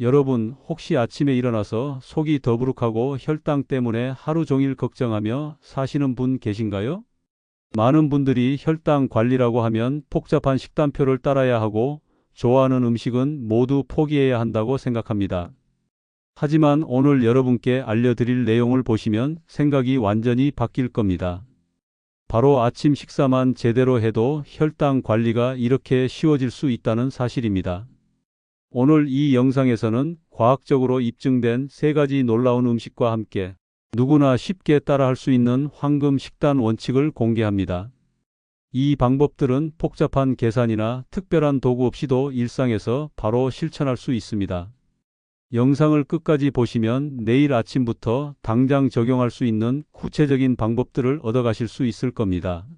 여러분 혹시 아침에 일어나서 속이 더부룩하고 혈당 때문에 하루 종일 걱정하며 사시는 분 계신가요? 많은 분들이 혈당 관리라고 하면 복잡한 식단표를 따라야 하고 좋아하는 음식은 모두 포기해야 한다고 생각합니다. 하지만 오늘 여러분께 알려드릴 내용을 보시면 생각이 완전히 바뀔 겁니다. 바로 아침 식사만 제대로 해도 혈당 관리가 이렇게 쉬워질 수 있다는 사실입니다. 오늘 이 영상에서는 과학적으로 입증된 세 가지 놀라운 음식과 함께 누구나 쉽게 따라할 수 있는 황금 식단 원칙을 공개합니다. 이 방법들은 복잡한 계산이나 특별한 도구 없이도 일상에서 바로 실천할 수 있습니다. 영상을 끝까지 보시면 내일 아침부터 당장 적용할 수 있는 구체적인 방법들을 얻어가실 수 있을 겁니다.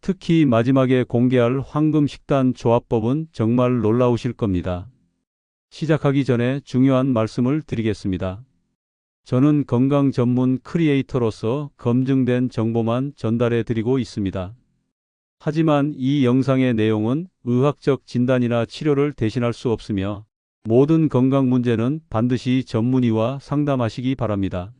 특히 마지막에 공개할 황금 식단 조합법은 정말 놀라우실 겁니다. 시작하기 전에 중요한 말씀을 드리겠습니다. 저는 건강 전문 크리에이터로서 검증된 정보만 전달해 드리고 있습니다. 하지만 이 영상의 내용은 의학적 진단이나 치료를 대신할 수 없으며 모든 건강 문제는 반드시 전문의와 상담하시기 바랍니다.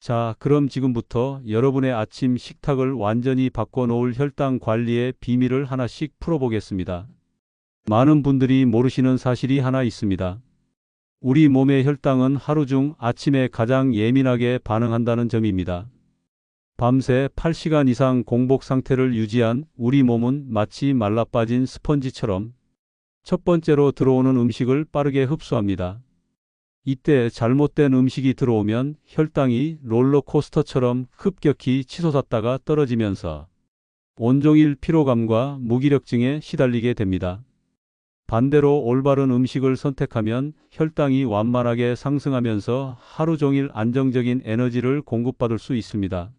자, 그럼 지금부터 여러분의 아침 식탁을 완전히 바꿔놓을 혈당 관리의 비밀을 하나씩 풀어보겠습니다. 많은 분들이 모르시는 사실이 하나 있습니다. 우리 몸의 혈당은 하루 중 아침에 가장 예민하게 반응한다는 점입니다. 밤새 8시간 이상 공복 상태를 유지한 우리 몸은 마치 말라 빠진 스펀지처럼 첫 번째로 들어오는 음식을 빠르게 흡수합니다. 이때 잘못된 음식이 들어오면 혈당이 롤러코스터처럼 급격히 치솟았다가 떨어지면서 온종일 피로감과 무기력증에 시달리게 됩니다. 반대로 올바른 음식을 선택하면 혈당이 완만하게 상승하면서 하루 종일 안정적인 에너지를 공급받을 수 있습니다.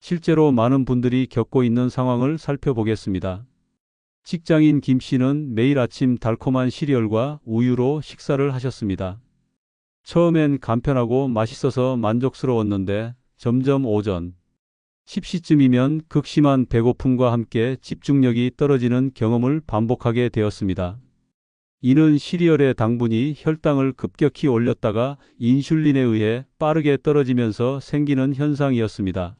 실제로 많은 분들이 겪고 있는 상황을 살펴보겠습니다. 직장인 김 씨는 매일 아침 달콤한 시리얼과 우유로 식사를 하셨습니다. 처음엔 간편하고 맛있어서 만족스러웠는데 점점 오전 10시쯤이면 극심한 배고픔과 함께 집중력이 떨어지는 경험을 반복하게 되었습니다. 이는 시리얼의 당분이 혈당을 급격히 올렸다가 인슐린에 의해 빠르게 떨어지면서 생기는 현상이었습니다.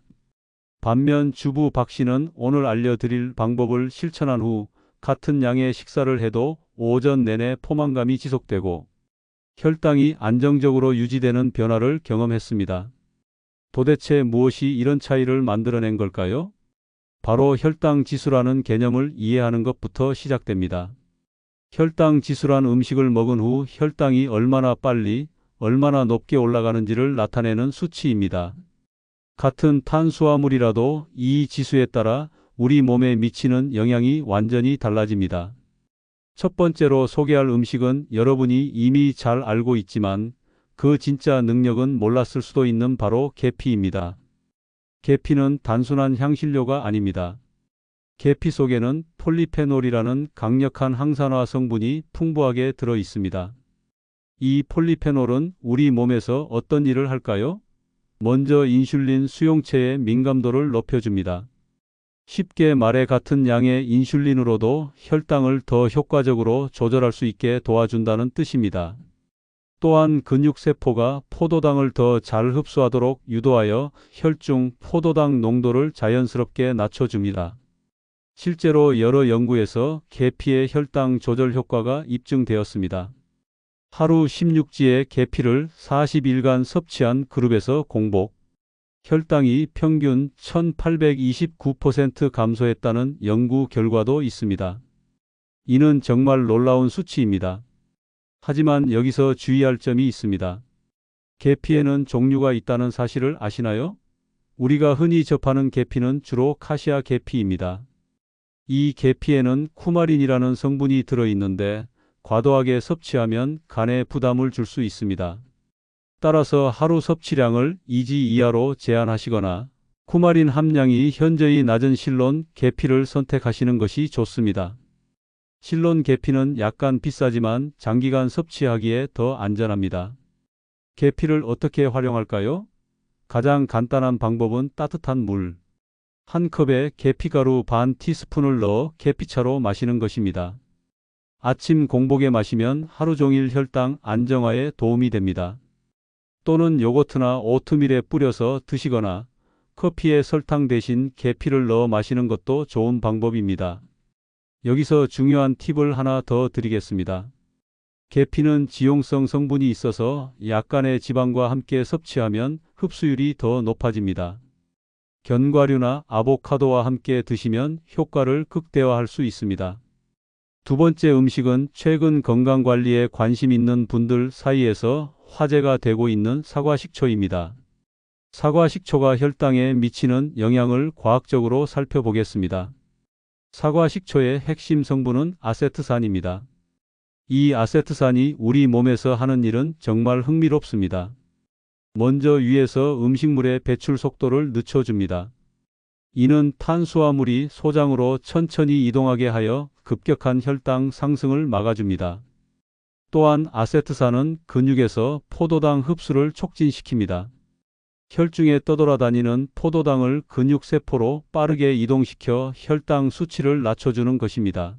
반면 주부 박 씨는 오늘 알려드릴 방법을 실천한 후 같은 양의 식사를 해도 오전 내내 포만감이 지속되고 혈당이 안정적으로 유지되는 변화를 경험했습니다. 도대체 무엇이 이런 차이를 만들어낸 걸까요? 바로 혈당 지수라는 개념을 이해하는 것부터 시작됩니다. 혈당 지수란 음식을 먹은 후 혈당이 얼마나 빨리, 얼마나 높게 올라가는지를 나타내는 수치입니다. 같은 탄수화물이라도 이 지수에 따라 우리 몸에 미치는 영향이 완전히 달라집니다. 첫 번째로 소개할 음식은 여러분이 이미 잘 알고 있지만 그 진짜 능력은 몰랐을 수도 있는 바로 계피입니다. 계피는 단순한 향신료가 아닙니다. 계피 속에는 폴리페놀이라는 강력한 항산화 성분이 풍부하게 들어 있습니다. 이 폴리페놀은 우리 몸에서 어떤 일을 할까요? 먼저 인슐린 수용체의 민감도를 높여줍니다. 쉽게 말해 같은 양의 인슐린으로도 혈당을 더 효과적으로 조절할 수 있게 도와준다는 뜻입니다. 또한 근육세포가 포도당을 더 잘 흡수하도록 유도하여 혈중 포도당 농도를 자연스럽게 낮춰줍니다. 실제로 여러 연구에서 계피의 혈당 조절 효과가 입증되었습니다. 하루 16지의 계피를 40일간 섭취한 그룹에서 공복, 혈당이 평균 1829% 감소했다는 연구 결과도 있습니다. 이는 정말 놀라운 수치입니다. 하지만 여기서 주의할 점이 있습니다. 계피에는 종류가 있다는 사실을 아시나요? 우리가 흔히 접하는 계피는 주로 카시아 계피입니다. 이 계피에는 쿠마린이라는 성분이 들어있는데 과도하게 섭취하면 간에 부담을 줄 수 있습니다. 따라서 하루 섭취량을 2지 이하로 제한하시거나 쿠마린 함량이 현저히 낮은 실론 계피를 선택하시는 것이 좋습니다. 실론 계피는 약간 비싸지만 장기간 섭취하기에 더 안전합니다. 계피를 어떻게 활용할까요? 가장 간단한 방법은 따뜻한 물, 한 컵에 계피가루 반 티스푼을 넣어 계피차로 마시는 것입니다. 아침 공복에 마시면 하루 종일 혈당 안정화에 도움이 됩니다. 또는 요거트나 오트밀에 뿌려서 드시거나 커피에 설탕 대신 계피를 넣어 마시는 것도 좋은 방법입니다. 여기서 중요한 팁을 하나 더 드리겠습니다. 계피는 지용성 성분이 있어서 약간의 지방과 함께 섭취하면 흡수율이 더 높아집니다. 견과류나 아보카도와 함께 드시면 효과를 극대화할 수 있습니다. 두 번째 음식은 최근 건강관리에 관심 있는 분들 사이에서 화제가 되고 있는 사과 식초입니다. 사과 식초가 혈당에 미치는 영향을 과학적으로 살펴보겠습니다. 사과 식초의 핵심 성분은 아세트산입니다. 이 아세트산이 우리 몸에서 하는 일은 정말 흥미롭습니다. 먼저 위에서 음식물의 배출 속도를 늦춰줍니다. 이는 탄수화물이 소장으로 천천히 이동하게 하여 급격한 혈당 상승을 막아줍니다. 또한 아세트산은 근육에서 포도당 흡수를 촉진시킵니다. 혈중에 떠돌아다니는 포도당을 근육세포로 빠르게 이동시켜 혈당 수치를 낮춰주는 것입니다.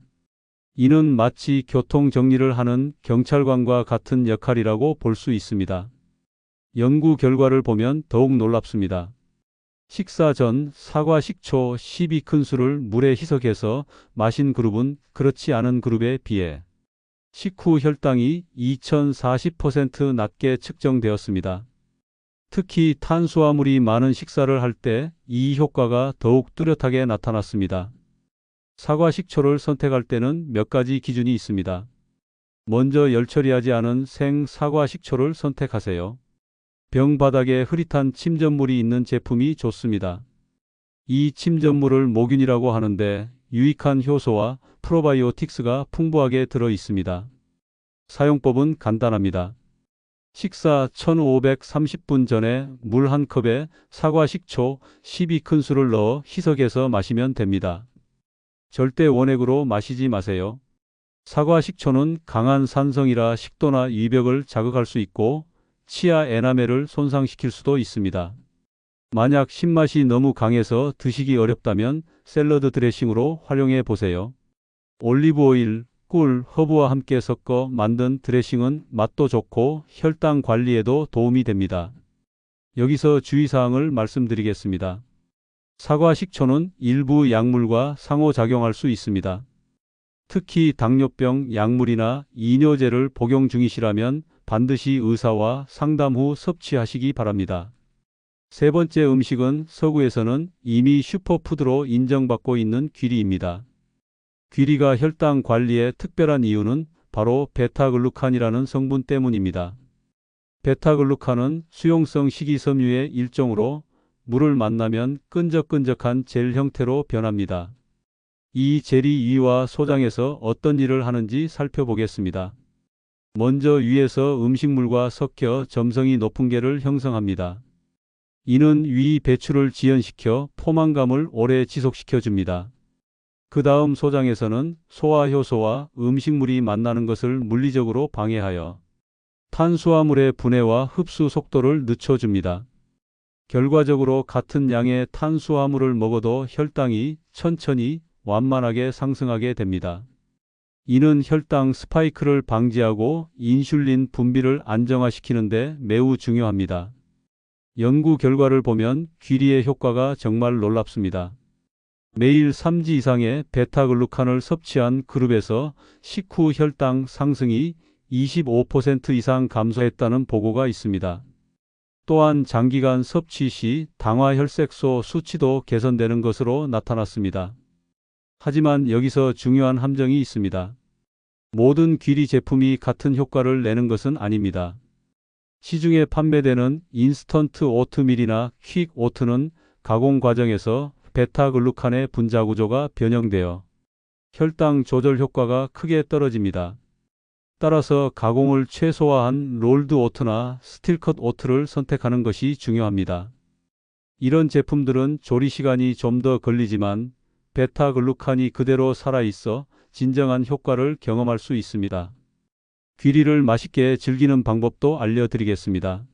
이는 마치 교통 정리를 하는 경찰관과 같은 역할이라고 볼 수 있습니다. 연구 결과를 보면 더욱 놀랍습니다. 식사 전 사과 식초 12큰술을 물에 희석해서 마신 그룹은 그렇지 않은 그룹에 비해 식후 혈당이 2040% 낮게 측정되었습니다. 특히 탄수화물이 많은 식사를 할 때 이 효과가 더욱 뚜렷하게 나타났습니다. 사과 식초를 선택할 때는 몇 가지 기준이 있습니다. 먼저 열 처리하지 않은 생 사과 식초를 선택하세요. 병 바닥에 흐릿한 침전물이 있는 제품이 좋습니다. 이 침전물을 모균이라고 하는데 유익한 효소와 프로바이오틱스가 풍부하게 들어 있습니다. 사용법은 간단합니다. 식사 1530분 전에 물 한 컵에 사과 식초 12큰술을 넣어 희석해서 마시면 됩니다. 절대 원액으로 마시지 마세요. 사과 식초는 강한 산성이라 식도나 이벽을 자극할 수 있고 치아 에나멜을 손상시킬 수도 있습니다. 만약 신맛이 너무 강해서 드시기 어렵다면 샐러드 드레싱으로 활용해 보세요. 올리브 오일, 꿀, 허브와 함께 섞어 만든 드레싱은 맛도 좋고 혈당 관리에도 도움이 됩니다. 여기서 주의사항을 말씀드리겠습니다. 사과 식초는 일부 약물과 상호작용할 수 있습니다. 특히 당뇨병 약물이나 이뇨제를 복용 중이시라면 반드시 의사와 상담 후 섭취하시기 바랍니다. 세 번째 음식은 서구에서는 이미 슈퍼푸드로 인정받고 있는 귀리입니다. 귀리가 혈당 관리에 특별한 이유는 바로 베타글루칸이라는 성분 때문입니다. 베타글루칸은 수용성 식이섬유의 일종으로 물을 만나면 끈적끈적한 젤 형태로 변합니다. 이 젤이 위와 소장에서 어떤 일을 하는지 살펴보겠습니다. 먼저 위에서 음식물과 섞여 점성이 높은 게를 형성합니다. 이는 위 배출을 지연시켜 포만감을 오래 지속시켜 줍니다. 그 다음 소장에서는 소화효소와 음식물이 만나는 것을 물리적으로 방해하여 탄수화물의 분해와 흡수 속도를 늦춰줍니다. 결과적으로 같은 양의 탄수화물을 먹어도 혈당이 천천히 완만하게 상승하게 됩니다. 이는 혈당 스파이크를 방지하고 인슐린 분비를 안정화시키는데 매우 중요합니다. 연구 결과를 보면 귀리의 효과가 정말 놀랍습니다. 매일 3지 이상의 베타글루칸을 섭취한 그룹에서 식후 혈당 상승이 25% 이상 감소했다는 보고가 있습니다. 또한 장기간 섭취 시 당화혈색소 수치도 개선되는 것으로 나타났습니다. 하지만 여기서 중요한 함정이 있습니다. 모든 귀리 제품이 같은 효과를 내는 것은 아닙니다. 시중에 판매되는 인스턴트 오트밀이나 퀵 오트는 가공 과정에서 베타글루칸의 분자 구조가 변형되어 혈당 조절 효과가 크게 떨어집니다. 따라서 가공을 최소화한 롤드 오트나 스틸컷 오트를 선택하는 것이 중요합니다. 이런 제품들은 조리 시간이 좀 더 걸리지만 베타글루칸이 그대로 살아있어 진정한 효과를 경험할 수 있습니다. 귀리를 맛있게 즐기는 방법도 알려드리겠습니다.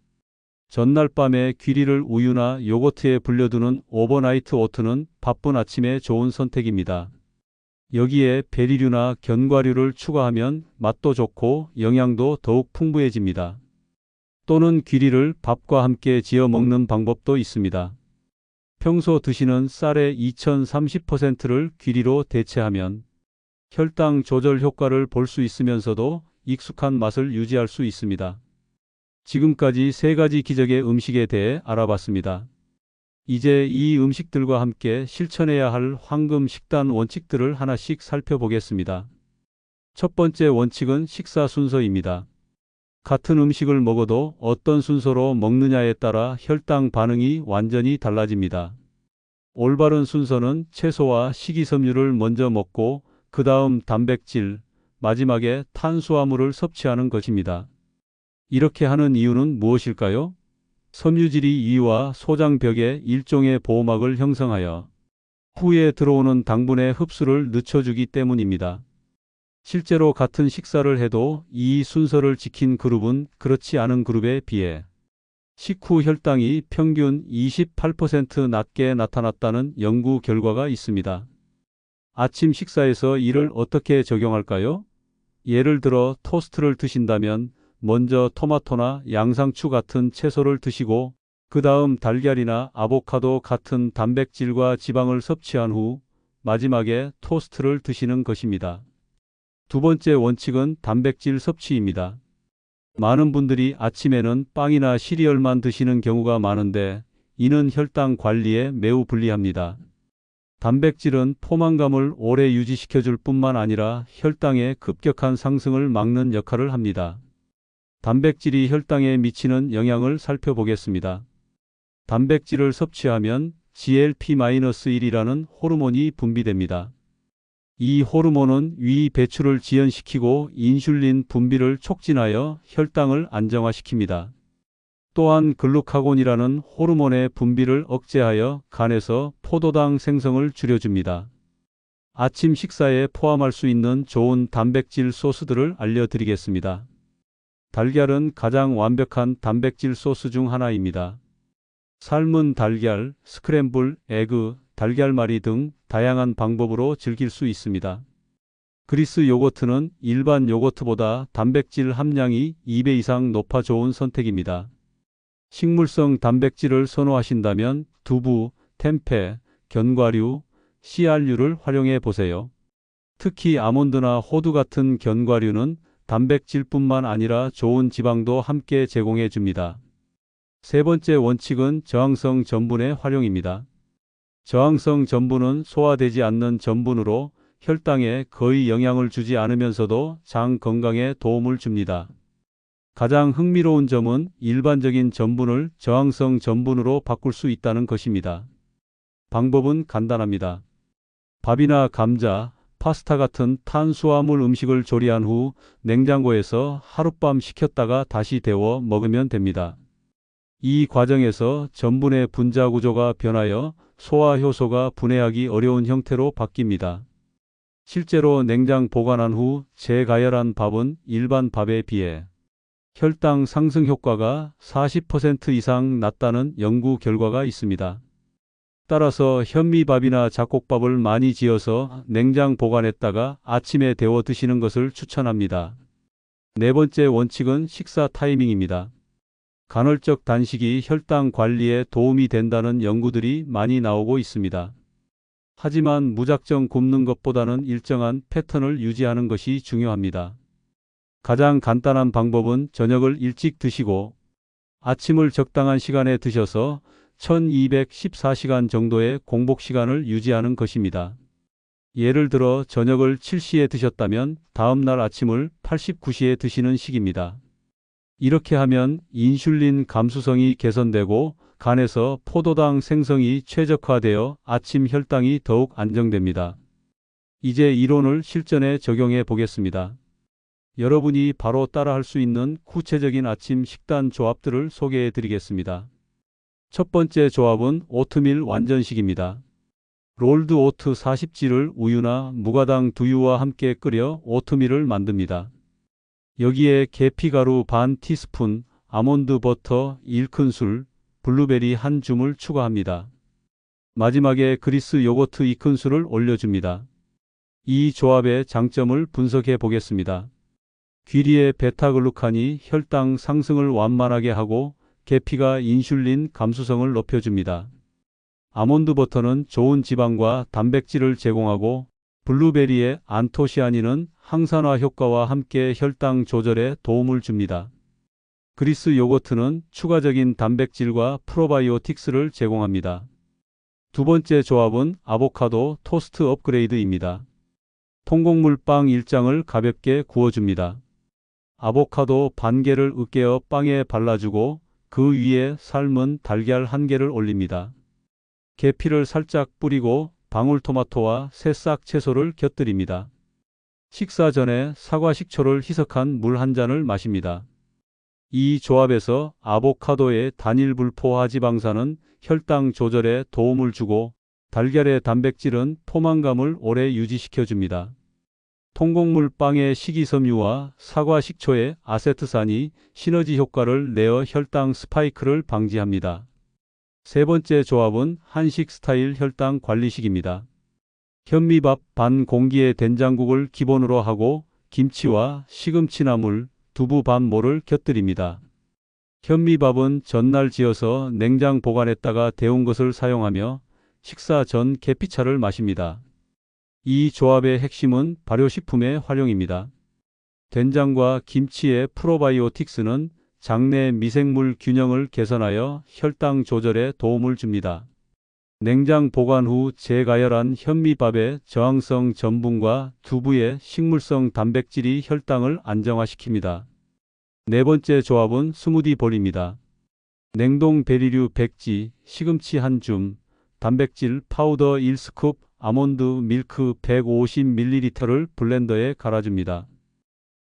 전날 밤에 귀리를 우유나 요거트에 불려두는 오버나이트 오트는 바쁜 아침에 좋은 선택입니다. 여기에 베리류나 견과류를 추가하면 맛도 좋고 영양도 더욱 풍부해집니다. 또는 귀리를 밥과 함께 지어 먹는 방법도 있습니다. 평소 드시는 쌀의 2030%를 귀리로 대체하면 혈당 조절 효과를 볼 수 있으면서도 익숙한 맛을 유지할 수 있습니다. 지금까지 세 가지 기적의 음식에 대해 알아봤습니다. 이제 이 음식들과 함께 실천해야 할 황금 식단 원칙들을 하나씩 살펴보겠습니다. 첫 번째 원칙은 식사 순서입니다. 같은 음식을 먹어도 어떤 순서로 먹느냐에 따라 혈당 반응이 완전히 달라집니다. 올바른 순서는 채소와 식이섬유를 먼저 먹고 그 다음 단백질, 마지막에 탄수화물을 섭취하는 것입니다. 이렇게 하는 이유는 무엇일까요? 섬유질이 이와 소장벽에 일종의 보호막을 형성하여 후에 들어오는 당분의 흡수를 늦춰주기 때문입니다. 실제로 같은 식사를 해도 이 순서를 지킨 그룹은 그렇지 않은 그룹에 비해 식후 혈당이 평균 28% 낮게 나타났다는 연구 결과가 있습니다. 아침 식사에서 이를 어떻게 적용할까요? 예를 들어 토스트를 드신다면 먼저 토마토나 양상추 같은 채소를 드시고 그 다음 달걀이나 아보카도 같은 단백질과 지방을 섭취한 후 마지막에 토스트를 드시는 것입니다. 두 번째 원칙은 단백질 섭취입니다. 많은 분들이 아침에는 빵이나 시리얼만 드시는 경우가 많은데 이는 혈당 관리에 매우 불리합니다. 단백질은 포만감을 오래 유지시켜 줄 뿐만 아니라 혈당의 급격한 상승을 막는 역할을 합니다. 단백질이 혈당에 미치는 영향을 살펴보겠습니다. 단백질을 섭취하면 GLP-1이라는 호르몬이 분비됩니다. 이 호르몬은 위 배출을 지연시키고 인슐린 분비를 촉진하여 혈당을 안정화시킵니다. 또한 글루카곤이라는 호르몬의 분비를 억제하여 간에서 포도당 생성을 줄여줍니다. 아침 식사에 포함할 수 있는 좋은 단백질 소스들을 알려드리겠습니다. 달걀은 가장 완벽한 단백질 소스 중 하나입니다. 삶은 달걀, 스크램블, 에그, 달걀말이 등 다양한 방법으로 즐길 수 있습니다. 그리스 요거트는 일반 요거트보다 단백질 함량이 2배 이상 높아 좋은 선택입니다. 식물성 단백질을 선호하신다면 두부, 템페, 견과류, 씨알류를 활용해 보세요. 특히 아몬드나 호두 같은 견과류는 단백질뿐만 아니라 좋은 지방도 함께 제공해 줍니다. 세 번째 원칙은 저항성 전분의 활용입니다. 저항성 전분은 소화되지 않는 전분으로 혈당에 거의 영향을 주지 않으면서도 장 건강에 도움을 줍니다. 가장 흥미로운 점은 일반적인 전분을 저항성 전분으로 바꿀 수 있다는 것입니다. 방법은 간단합니다. 밥이나 감자, 파스타 같은 탄수화물 음식을 조리한 후 냉장고에서 하룻밤 식혔다가 다시 데워 먹으면 됩니다. 이 과정에서 전분의 분자 구조가 변하여 소화 효소가 분해하기 어려운 형태로 바뀝니다. 실제로 냉장 보관한 후 재가열한 밥은 일반 밥에 비해 혈당 상승 효과가 40% 이상 낮다는 연구 결과가 있습니다. 따라서 현미밥이나 잡곡밥을 많이 지어서 냉장 보관했다가 아침에 데워 드시는 것을 추천합니다. 네 번째 원칙은 식사 타이밍입니다. 간헐적 단식이 혈당 관리에 도움이 된다는 연구들이 많이 나오고 있습니다. 하지만 무작정 굶는 것보다는 일정한 패턴을 유지하는 것이 중요합니다. 가장 간단한 방법은 저녁을 일찍 드시고 아침을 적당한 시간에 드셔서 1214시간 정도의 공복 시간을 유지하는 것입니다. 예를 들어 저녁을 7시에 드셨다면 다음날 아침을 89시에 드시는 식입니다. 이렇게 하면 인슐린 감수성이 개선되고 간에서 포도당 생성이 최적화되어 아침 혈당이 더욱 안정됩니다. 이제 이론을 실전에 적용해 보겠습니다. 여러분이 바로 따라할 수 있는 구체적인 아침 식단 조합들을 소개해 드리겠습니다. 첫 번째 조합은 오트밀 완전식입니다. 롤드 오트 40지를 우유나 무가당 두유와 함께 끓여 오트밀을 만듭니다. 여기에 계피가루 반 티스푼, 아몬드 버터 1큰술, 블루베리 한 줌을 추가합니다. 마지막에 그리스 요거트 2큰술을 올려줍니다. 이 조합의 장점을 분석해 보겠습니다. 귀리의 베타글루칸이 혈당 상승을 완만하게 하고 계피가 인슐린 감수성을 높여줍니다. 아몬드 버터는 좋은 지방과 단백질을 제공하고 블루베리의 안토시아닌은 항산화 효과와 함께 혈당 조절에 도움을 줍니다. 그리스 요거트는 추가적인 단백질과 프로바이오틱스를 제공합니다. 두 번째 조합은 아보카도 토스트 업그레이드입니다. 통곡물 빵 1장을 가볍게 구워줍니다. 아보카도 반 개를 으깨어 빵에 발라주고 그 위에 삶은 달걀 한 개를 올립니다. 계피를 살짝 뿌리고 방울토마토와 새싹 채소를 곁들입니다. 식사 전에 사과 식초를 희석한 물 한 잔을 마십니다. 이 조합에서 아보카도의 단일 불포 하지방산은 혈당 조절에 도움을 주고 달걀의 단백질은 포만감을 오래 유지시켜 줍니다. 통곡물 빵의 식이섬유와 사과 식초의 아세트산이 시너지 효과를 내어 혈당 스파이크를 방지합니다. 세 번째 조합은 한식 스타일 혈당 관리식입니다. 현미밥 반 공기의 된장국을 기본으로 하고 김치와 시금치나물, 두부 반 모를 곁들입니다. 현미밥은 전날 지어서 냉장 보관했다가 데운 것을 사용하며 식사 전 계피차를 마십니다. 이 조합의 핵심은 발효식품의 활용입니다. 된장과 김치의 프로바이오틱스는 장내 미생물 균형을 개선하여 혈당 조절에 도움을 줍니다. 냉장 보관 후 재가열한 현미밥의 저항성 전분과 두부의 식물성 단백질이 혈당을 안정화시킵니다. 네 번째 조합은 스무디 볼입니다. 냉동 베리류 백지, 시금치 한 줌, 단백질 파우더 1스쿱, 아몬드 밀크 150ml를 블렌더에 갈아줍니다.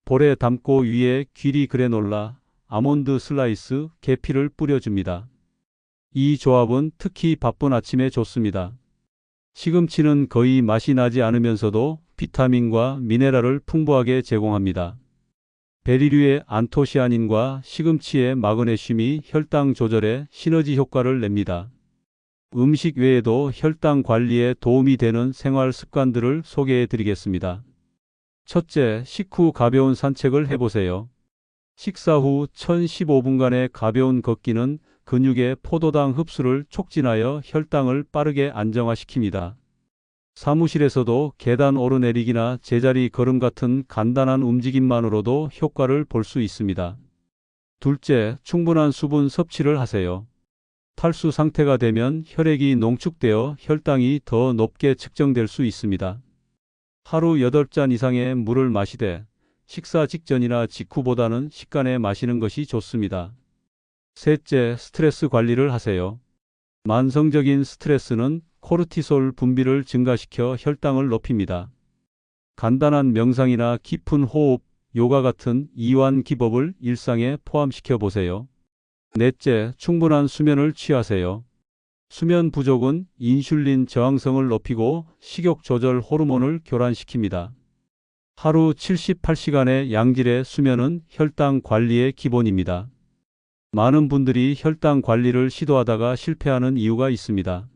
볼에 담고 위에 귀리 그래놀라, 아몬드 슬라이스, 계피를 뿌려줍니다. 이 조합은 특히 바쁜 아침에 좋습니다. 시금치는 거의 맛이 나지 않으면서도 비타민과 미네랄을 풍부하게 제공합니다. 베리류의 안토시아닌과 시금치의 마그네슘이 혈당 조절에 시너지 효과를 냅니다. 음식 외에도 혈당 관리에 도움이 되는 생활 습관들을 소개해 드리겠습니다. 첫째, 식후 가벼운 산책을 해보세요. 식사 후 1015분간의 가벼운 걷기는 근육의 포도당 흡수를 촉진하여 혈당을 빠르게 안정화시킵니다. 사무실에서도 계단 오르내리기나 제자리 걸음 같은 간단한 움직임만으로도 효과를 볼 수 있습니다. 둘째, 충분한 수분 섭취를 하세요. 탈수 상태가 되면 혈액이 농축되어 혈당이 더 높게 측정될 수 있습니다. 하루 8잔 이상의 물을 마시되 식사 직전이나 직후보다는 식간에 마시는 것이 좋습니다. 셋째, 스트레스 관리를 하세요. 만성적인 스트레스는 코르티솔 분비를 증가시켜 혈당을 높입니다. 간단한 명상이나 깊은 호흡, 요가 같은 이완 기법을 일상에 포함시켜 보세요. 넷째, 충분한 수면을 취하세요. 수면 부족은 인슐린 저항성을 높이고 식욕 조절 호르몬을 교란시킵니다. 하루 78시간의 양질의 수면은 혈당 관리의 기본입니다. 많은 분들이 혈당 관리를 시도하다가 실패하는 이유가 있습니다.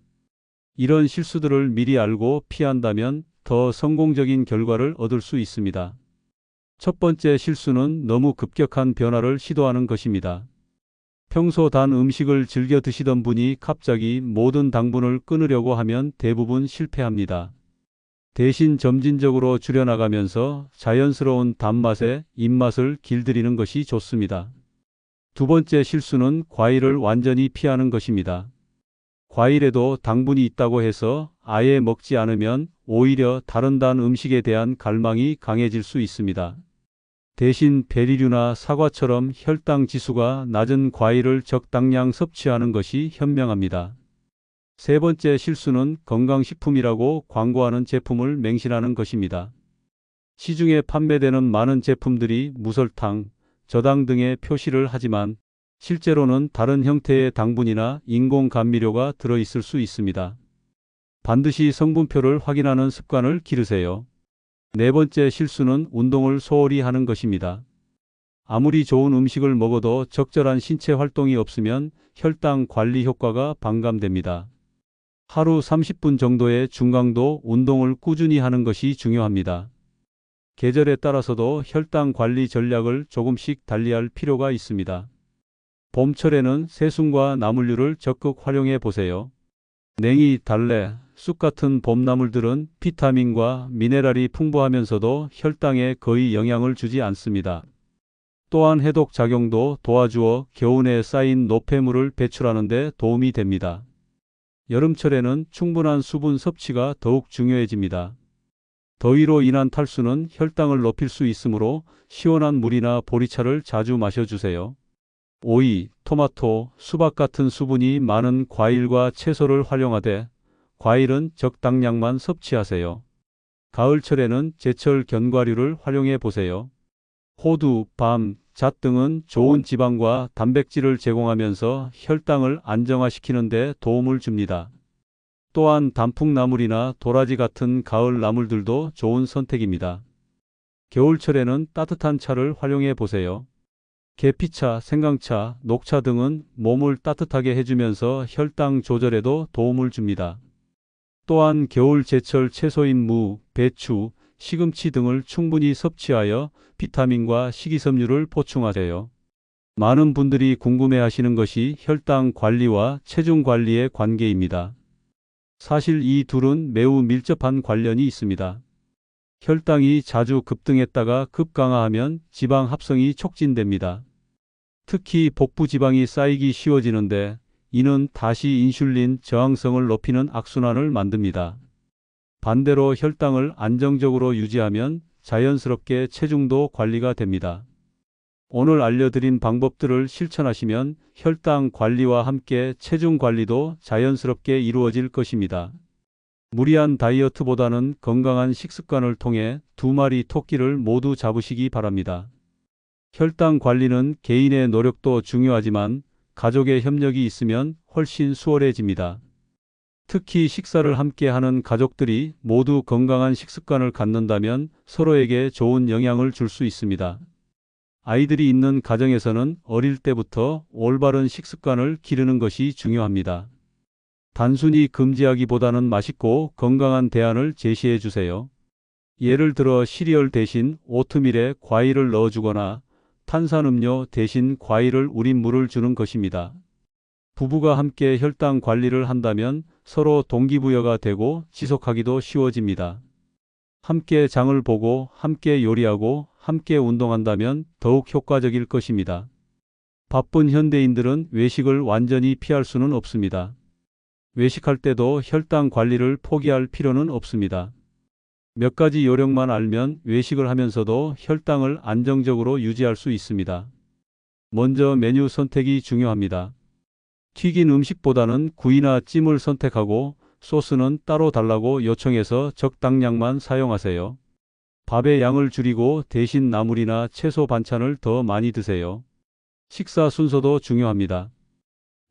이런 실수들을 미리 알고 피한다면 더 성공적인 결과를 얻을 수 있습니다. 첫 번째 실수는 너무 급격한 변화를 시도하는 것입니다. 평소 단 음식을 즐겨 드시던 분이 갑자기 모든 당분을 끊으려고 하면 대부분 실패합니다. 대신 점진적으로 줄여나가면서 자연스러운 단맛에 입맛을 길들이는 것이 좋습니다. 두 번째 실수는 과일을 완전히 피하는 것입니다. 과일에도 당분이 있다고 해서 아예 먹지 않으면 오히려 다른 단 음식에 대한 갈망이 강해질 수 있습니다. 대신 베리류나 사과처럼 혈당 지수가 낮은 과일을 적당량 섭취하는 것이 현명합니다. 세 번째 실수는 건강식품이라고 광고하는 제품을 맹신하는 것입니다. 시중에 판매되는 많은 제품들이 무설탕, 저당 등의 표시를 하지만 실제로는 다른 형태의 당분이나 인공 감미료가 들어있을 수 있습니다. 반드시 성분표를 확인하는 습관을 기르세요. 네 번째 실수는 운동을 소홀히 하는 것입니다. 아무리 좋은 음식을 먹어도 적절한 신체 활동이 없으면 혈당 관리 효과가 반감됩니다. 하루 30분 정도의 중강도 운동을 꾸준히 하는 것이 중요합니다. 계절에 따라서도 혈당 관리 전략을 조금씩 달리할 필요가 있습니다. 봄철에는 새순과 나물류를 적극 활용해 보세요. 냉이, 달래, 쑥 같은 봄나물들은 비타민과 미네랄이 풍부하면서도 혈당에 거의 영향을 주지 않습니다. 또한 해독 작용도 도와주어 겨우내 쌓인 노폐물을 배출하는 데 도움이 됩니다. 여름철에는 충분한 수분 섭취가 더욱 중요해집니다. 더위로 인한 탈수는 혈당을 높일 수 있으므로 시원한 물이나 보리차를 자주 마셔주세요. 오이, 토마토, 수박 같은 수분이 많은 과일과 채소를 활용하되 과일은 적당량만 섭취하세요. 가을철에는 제철 견과류를 활용해 보세요. 호두, 밤, 잣 등은 좋은 지방과 단백질을 제공하면서 혈당을 안정화시키는 데 도움을 줍니다. 또한 단풍나물이나 도라지 같은 가을 나물들도 좋은 선택입니다. 겨울철에는 따뜻한 차를 활용해 보세요. 계피차, 생강차, 녹차 등은 몸을 따뜻하게 해주면서 혈당 조절에도 도움을 줍니다. 또한 겨울 제철 채소인 무, 배추, 시금치 등을 충분히 섭취하여 비타민과 식이섬유를 보충하세요. 많은 분들이 궁금해 하시는 것이 혈당 관리와 체중 관리의 관계입니다. 사실 이 둘은 매우 밀접한 관련이 있습니다. 혈당이 자주 급등했다가 급강하하면 지방 합성이 촉진됩니다. 특히 복부 지방이 쌓이기 쉬워지는데 이는 다시 인슐린 저항성을 높이는 악순환을 만듭니다. 반대로 혈당을 안정적으로 유지하면 자연스럽게 체중도 관리가 됩니다. 오늘 알려드린 방법들을 실천하시면 혈당 관리와 함께 체중 관리도 자연스럽게 이루어질 것입니다. 무리한 다이어트보다는 건강한 식습관을 통해 두 마리 토끼를 모두 잡으시기 바랍니다. 혈당 관리는 개인의 노력도 중요하지만 가족의 협력이 있으면 훨씬 수월해집니다. 특히 식사를 함께 하는 가족들이 모두 건강한 식습관을 갖는다면 서로에게 좋은 영향을 줄 수 있습니다. 아이들이 있는 가정에서는 어릴 때부터 올바른 식습관을 기르는 것이 중요합니다. 단순히 금지하기보다는 맛있고 건강한 대안을 제시해 주세요. 예를 들어 시리얼 대신 오트밀에 과일을 넣어주거나 탄산음료 대신 과일을 우린 물을 주는 것입니다. 부부가 함께 혈당 관리를 한다면 서로 동기부여가 되고 지속하기도 쉬워집니다. 함께 장을 보고 함께 요리하고 함께 운동한다면 더욱 효과적일 것입니다. 바쁜 현대인들은 외식을 완전히 피할 수는 없습니다. 외식할 때도 혈당 관리를 포기할 필요는 없습니다. 몇 가지 요령만 알면 외식을 하면서도 혈당을 안정적으로 유지할 수 있습니다. 먼저 메뉴 선택이 중요합니다. 튀긴 음식보다는 구이나 찜을 선택하고 소스는 따로 달라고 요청해서 적당량만 사용하세요. 밥의 양을 줄이고 대신 나물이나 채소 반찬을 더 많이 드세요. 식사 순서도 중요합니다.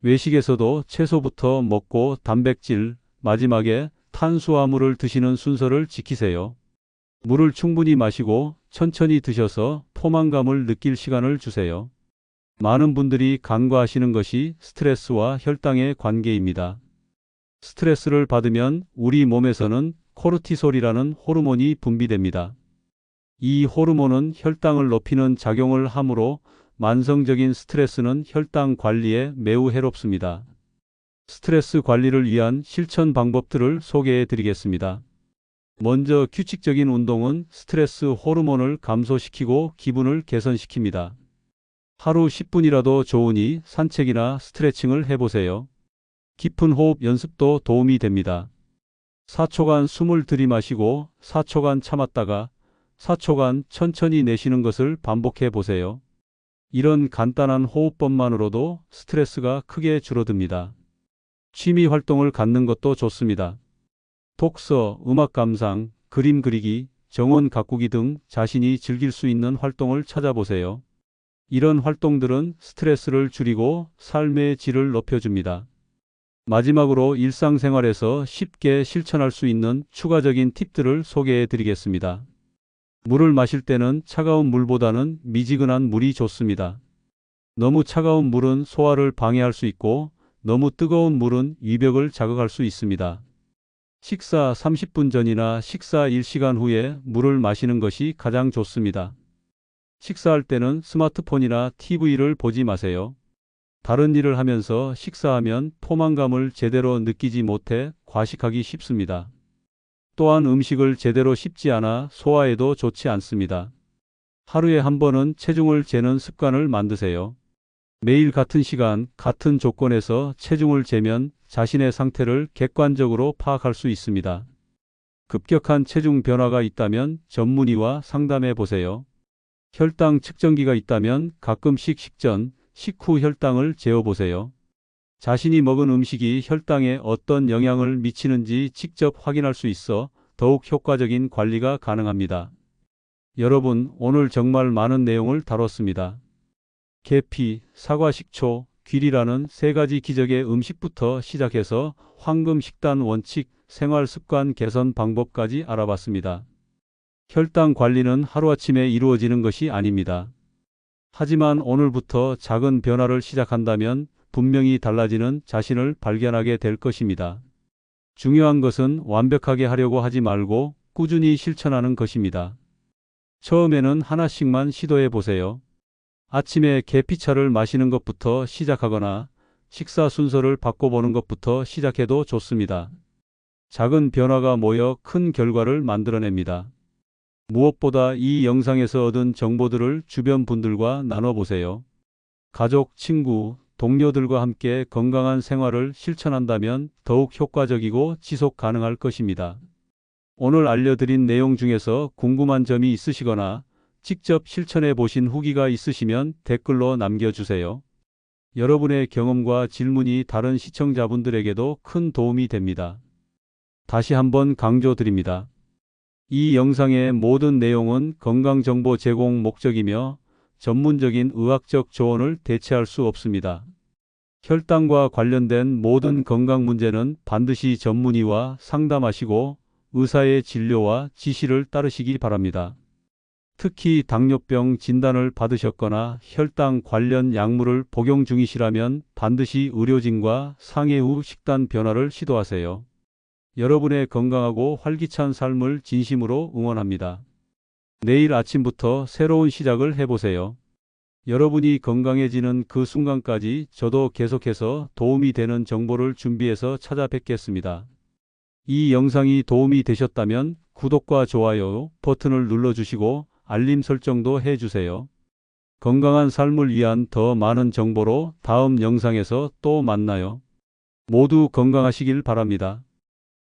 외식에서도 채소부터 먹고 단백질, 마지막에 탄수화물을 드시는 순서를 지키세요. 물을 충분히 마시고 천천히 드셔서 포만감을 느낄 시간을 주세요. 많은 분들이 간과하시는 것이 스트레스와 혈당의 관계입니다. 스트레스를 받으면 우리 몸에서는 코르티솔이라는 호르몬이 분비됩니다. 이 호르몬은 혈당을 높이는 작용을 하므로 만성적인 스트레스는 혈당 관리에 매우 해롭습니다. 스트레스 관리를 위한 실천 방법들을 소개해 드리겠습니다. 먼저 규칙적인 운동은 스트레스 호르몬을 감소시키고 기분을 개선시킵니다. 하루 10분이라도 좋으니 산책이나 스트레칭을 해보세요. 깊은 호흡 연습도 도움이 됩니다. 4초간 숨을 들이마시고 4초간 참았다가 4초간 천천히 내쉬는 것을 반복해 보세요. 이런 간단한 호흡법만으로도 스트레스가 크게 줄어듭니다. 취미 활동을 갖는 것도 좋습니다. 독서, 음악 감상, 그림 그리기, 정원 가꾸기 등 자신이 즐길 수 있는 활동을 찾아보세요. 이런 활동들은 스트레스를 줄이고 삶의 질을 높여줍니다. 마지막으로 일상생활에서 쉽게 실천할 수 있는 추가적인 팁들을 소개해 드리겠습니다. 물을 마실 때는 차가운 물보다는 미지근한 물이 좋습니다. 너무 차가운 물은 소화를 방해할 수 있고 너무 뜨거운 물은 위벽을 자극할 수 있습니다. 식사 30분 전이나 식사 1시간 후에 물을 마시는 것이 가장 좋습니다. 식사할 때는 스마트폰이나 TV를 보지 마세요. 다른 일을 하면서 식사하면 포만감을 제대로 느끼지 못해 과식하기 쉽습니다. 또한 음식을 제대로 씹지 않아 소화에도 좋지 않습니다. 하루에 한 번은 체중을 재는 습관을 만드세요. 매일 같은 시간, 같은 조건에서 체중을 재면 자신의 상태를 객관적으로 파악할 수 있습니다. 급격한 체중 변화가 있다면 전문의와 상담해 보세요. 혈당 측정기가 있다면 가끔씩 식전, 식후 혈당을 재어 보세요. 자신이 먹은 음식이 혈당에 어떤 영향을 미치는지 직접 확인할 수 있어 더욱 효과적인 관리가 가능합니다. 여러분, 오늘 정말 많은 내용을 다뤘습니다. 계피, 사과 식초, 귀리라는 세 가지 기적의 음식부터 시작해서 황금 식단 원칙, 생활 습관 개선 방법까지 알아봤습니다. 혈당 관리는 하루아침에 이루어지는 것이 아닙니다. 하지만 오늘부터 작은 변화를 시작한다면 분명히 달라지는 자신을 발견하게 될 것입니다. 중요한 것은 완벽하게 하려고 하지 말고 꾸준히 실천하는 것입니다. 처음에는 하나씩만 시도해 보세요. 아침에 계피차를 마시는 것부터 시작하거나 식사 순서를 바꿔보는 것부터 시작해도 좋습니다. 작은 변화가 모여 큰 결과를 만들어냅니다. 무엇보다 이 영상에서 얻은 정보들을 주변 분들과 나눠보세요. 가족, 친구, 동료들과 함께 건강한 생활을 실천한다면 더욱 효과적이고 지속 가능할 것입니다. 오늘 알려드린 내용 중에서 궁금한 점이 있으시거나 직접 실천해 보신 후기가 있으시면 댓글로 남겨주세요. 여러분의 경험과 질문이 다른 시청자분들에게도 큰 도움이 됩니다. 다시 한번 강조드립니다. 이 영상의 모든 내용은 건강정보 제공 목적이며 전문적인 의학적 조언을 대체할 수 없습니다. 혈당과 관련된 모든 건강 문제는 반드시 전문의와 상담하시고 의사의 진료와 지시를 따르시기 바랍니다. 특히 당뇨병 진단을 받으셨거나 혈당 관련 약물을 복용 중이시라면 반드시 의료진과 상해 후 식단 변화를 시도하세요. 여러분의 건강하고 활기찬 삶을 진심으로 응원합니다. 내일 아침부터 새로운 시작을 해보세요. 여러분이 건강해지는 그 순간까지 저도 계속해서 도움이 되는 정보를 준비해서 찾아뵙겠습니다. 이 영상이 도움이 되셨다면 구독과 좋아요 버튼을 눌러주시고 알림 설정도 해주세요. 건강한 삶을 위한 더 많은 정보로 다음 영상에서 또 만나요. 모두 건강하시길 바랍니다.